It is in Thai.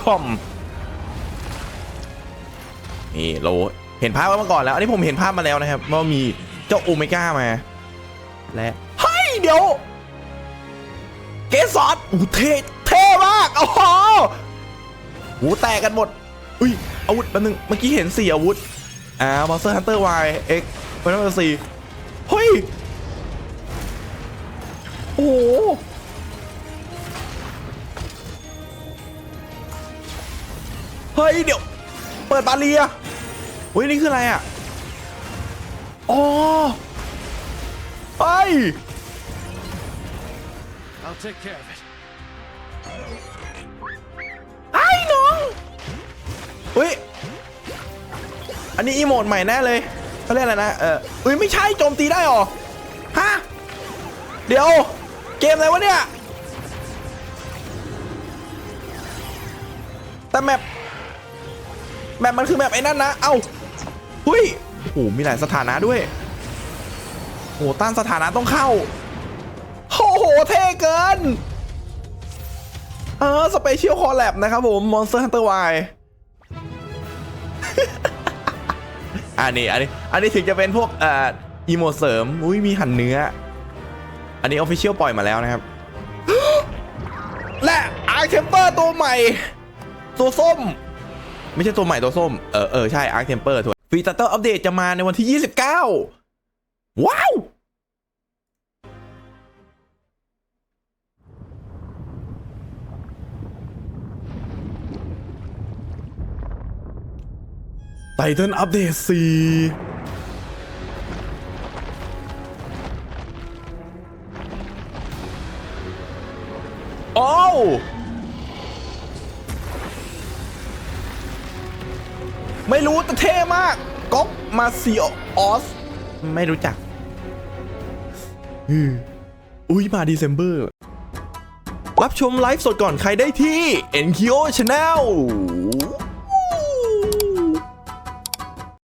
คอมนี่โลเห็นภาพมาก่อนแล้ว อันนี้ผมเห็นภาพมาแล้วนะครับว่ามีเจ้าโอเมก้ามา และเฮ้ยเดี๋ยว เกสรอู้เท่เท่มากโอ้โหหูแตกกันหมด อุ้ยอาวุธแป๊บนึงเมื่อกี้เห็นสี่อาวุธอ่ามอนสเตอร์ฮันเตอร์ Y X เป็นนัมสี่เฮ้ย เฮ้ยเดี๋ยว เปิดบาเรียเฮ้ยนี่คืออะไรอะอ๋อเฮ้ย I'll take care of it. ไอ้น้องเฮ้ย อันนี้อีโมดใหม่แน่เลยเขาเรียกอะไรนะ เออเฮ้ยไม่ใช่โจมตีได้หรอ ฮะ เดี๋ยว เกมอะไรวะเนี่ย แต่แมป แมปมันคือแมปไอ้นั่นนะ เอ้าหุยโอ้โหมีหลายสถานะด้วยโอ้โหต้านสถานะต้องเข้าโอ้โห เท่เกิน เออ สเปเชียลคอลแลบนะครับผม Monster Hunter Y อันนี้ อันนี้ อันนี้ถึงจะเป็นพวกเอ่ออีโมเสริม อุ้ย มีหั่นเนื้อ อันนี้ออฟฟิเชียลปล่อยมาแล้วนะครับ และอาร์เ e มเปอร์ตัวใหม่ ตัวส้ม ไม่ใช่ตัวใหม่ตัวส้ม เออเออใช่อาร์เ e มเปอร์ถูกฟรีตัตเตอร์อัปเดตจะมาในวันที่ 29 ว้าวไททันอัปเดต4โอ้ ไม่รู้แต่เท่มากก๊อกมาซิโอออส ไม่รู้จักอุ้ยมาดีเซมเบอร์รับชมไลฟ์สดก่อนใครได้ที่ NKO Channel